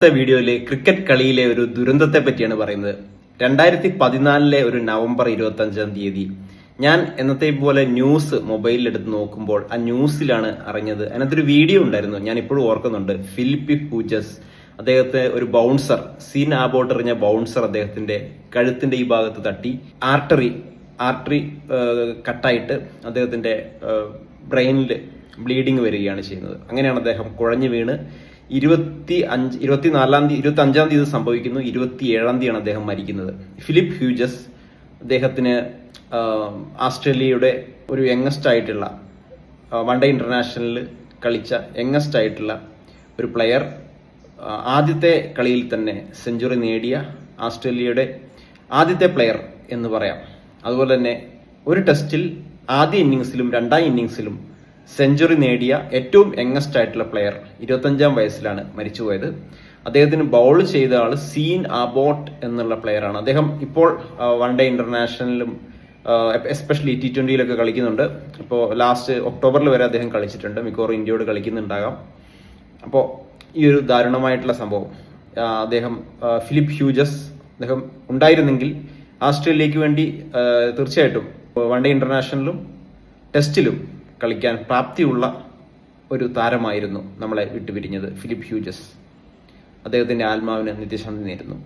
ഇന്നത്തെ വീഡിയോയിലെ ക്രിക്കറ്റ് കളിയിലെ ഒരു ദുരന്തത്തെ പറ്റിയാണ് പറയുന്നത്. രണ്ടായിരത്തി പതിനാലിലെ ഒരു നവംബർ ഇരുപത്തി അഞ്ചാം തീയതി. ഞാൻ എന്നത്തെ പോലെ ന്യൂസ് മൊബൈലിൽ എടുത്ത് നോക്കുമ്പോൾ ആ ന്യൂസിലാണ് അറിഞ്ഞത്. അതിനകത്തൊരു വീഡിയോ ഉണ്ടായിരുന്നു. ഞാൻ ഇപ്പോഴും ഓർക്കുന്നുണ്ട്. ഫിലിപ്പി പൂജസ് അദ്ദേഹത്തെ ഒരു ബൗൺസർ സീൻ ആബോട്ട് എറിഞ്ഞ ബൗൺസർ അദ്ദേഹത്തിന്റെ കഴുത്തിന്റെ ഈ ഭാഗത്ത് തട്ടി. ആർട്ടറി ആർട്ടറി കട്ടായിട്ട് അദ്ദേഹത്തിന്റെ ബ്രെയിനിൽ ബ്ലീഡിങ് വരികയാണ് ചെയ്യുന്നത്. അങ്ങനെയാണ് അദ്ദേഹം കുഴഞ്ഞു വീണ് ഇരുപത്തി അഞ്ച് ഇരുപത്തിനാലാം തീയതി ഇരുപത്തി അഞ്ചാം തീയതി സംഭവിക്കുന്നു. ഇരുപത്തി ഏഴാം തീയതിയാണ് അദ്ദേഹം മരിക്കുന്നത്. ഫിലിപ്പ് ഹ്യൂജസ് അദ്ദേഹത്തിന് ആസ്ട്രേലിയയുടെ ഒരു യങ്ങസ്റ്റ് ആയിട്ടുള്ള വൺ ഡേ ഇന്റർനാഷണലിൽ കളിച്ച യങ്ങസ്റ്റ് ആയിട്ടുള്ള ഒരു പ്ലെയർ ആദ്യത്തെ കളിയിൽ തന്നെ സെഞ്ചുറി നേടിയ ആസ്ട്രേലിയയുടെ ആദ്യത്തെ പ്ലെയർ എന്ന് പറയാം. അതുപോലെ തന്നെ ഒരു ടെസ്റ്റിൽ ആദ്യ ഇന്നിങ്സിലും രണ്ടാം ഇന്നിങ്സിലും സെഞ്ചുറി നേടിയ ഏറ്റവും യങ്ങസ്റ്റ് ആയിട്ടുള്ള പ്ലെയർ ഇരുപത്തഞ്ചാം വയസ്സിലാണ് മരിച്ചുപോയത്. അദ്ദേഹത്തിന് ബൗൾ ചെയ്ത ആൾ സീൻ അബോട്ട് എന്നുള്ള പ്ലെയറാണ് അദ്ദേഹം ഇപ്പോൾ വൺ ഡേ ഇന്റർനാഷണലിലും എസ്പെഷ്യലി ടി ട്വന്റിയിലൊക്കെ കളിക്കുന്നുണ്ട്. ഇപ്പോൾ ലാസ്റ്റ് ഒക്ടോബറിൽ വരെ അദ്ദേഹം കളിച്ചിട്ടുണ്ട്. മിക്കവാറും ഇന്ത്യയോട് കളിക്കുന്നുണ്ടാകാം. അപ്പോൾ ഈ ഒരു ദാരുണമായിട്ടുള്ള സംഭവം. അദ്ദേഹം ഫിലിപ്പ് ഹ്യൂജസ് അദ്ദേഹം ഉണ്ടായിരുന്നെങ്കിൽ ആസ്ട്രേലിയക്ക് വേണ്ടി തീർച്ചയായിട്ടും വൺ ഡേ ഇന്റർനാഷണലിലും ടെസ്റ്റിലും കളിക്കാൻ പ്രാപ്തിയുള്ള ഒരു താരമായിരുന്നു നമ്മളെ വിട്ടുപിരിഞ്ഞത് ഫിലിപ്പ് ഹ്യൂജസ്. അദ്ദേഹത്തിന്റെ ആത്മാവിന് നിത്യശാന്തി നേരുന്നു.